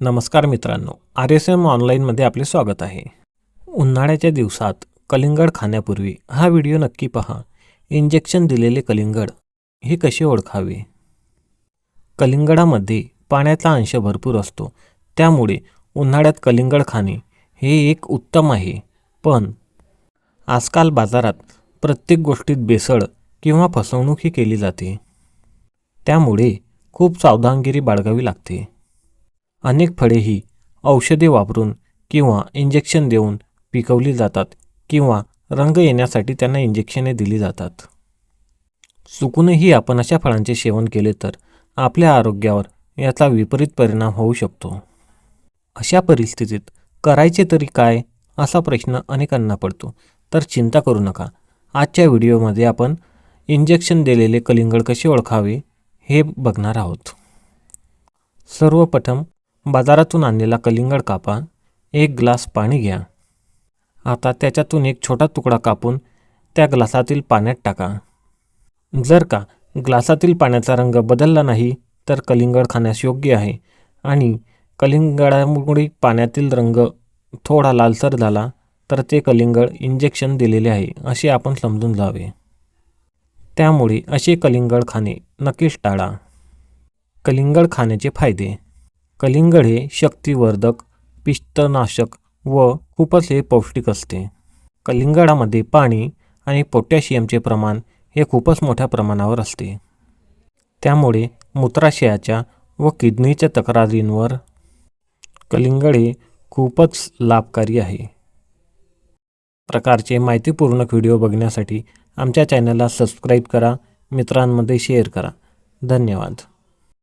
नमस्कार मित्रांनो R S M ऑनलाईनमध्ये आपले स्वागत आहे. उन्हाळ्याच्या दिवसात कलिंगड खाण्यापूर्वी हा व्हिडिओ नक्की पहा. इंजेक्शन दिलेले कलिंगड हे कसे ओळखावे? कलिंगडामध्ये पाण्याचा अंश भरपूर असतो. त्यामुळे उन्हाळ्यात कलिंगड खाणे हे एक उत्तम आहे. पण आजकाल बाजारात प्रत्येक गोष्टीत बेसळ किंवा फसवणूक ही केली जाते. त्यामुळे खूप सावधानगिरी बाळगावी लागते. अनेक फळे ही औषधे वापरून किंवा इंजेक्शन देऊन पिकवली जातात किंवा रंग येण्यासाठी त्यांना इंजेक्शने दिली जातात. चुकूनही आपण अशा फळांचे सेवन केले तर आपल्या आरोग्यावर याचा विपरीत परिणाम होऊ शकतो. अशा परिस्थितीत करायचे तरी काय असा प्रश्न अनेकांना पडतो. तर चिंता करू नका. आजच्या व्हिडिओमध्ये आपण इंजेक्शन दिलेले कलिंगड कसे ओळखावे हे बघणार आहोत. सर्वप्रथम बाजारातून आणलेला कलिंगड कापा एक ग्लास पाणी घ्या. आता त्याच्यातून एक छोटा तुकडा कापून त्या ग्लासातील पाण्यात टाका. जर का ग्लासातील पाण्याचा रंग बदलला नाही तर कलिंगड खाण्यास योग्य आहे आणि कलिंगडामुळे पाण्यातील रंग थोडा लालसर झाला तर ते कलिंगड इंजेक्शन दिलेले आहे असे आपण समजून जावे. त्यामुळे असे कलिंगड खाणे नक्कीच टाळा. कलिंगड खाण्याचे फायदे कलिंगड हे शक्तिवर्धक पिष्टनाशक व खूपच हे पौष्टिक असते. कलिंगडामध्ये पाणी आणि पोटॅशियमचे प्रमाण हे खूपच मोठ्या प्रमाणावर असते. त्यामुळे मूत्राशयाच्या व किडनीच्या तक्रारींवर कलिंगड हे खूपच लाभकारी आहे. प्रकारचे माहितीपूर्ण व्हिडिओ बघण्यासाठी आमच्या चॅनलला सबस्क्राईब करा मित्रांमध्ये शेअर करा. धन्यवाद.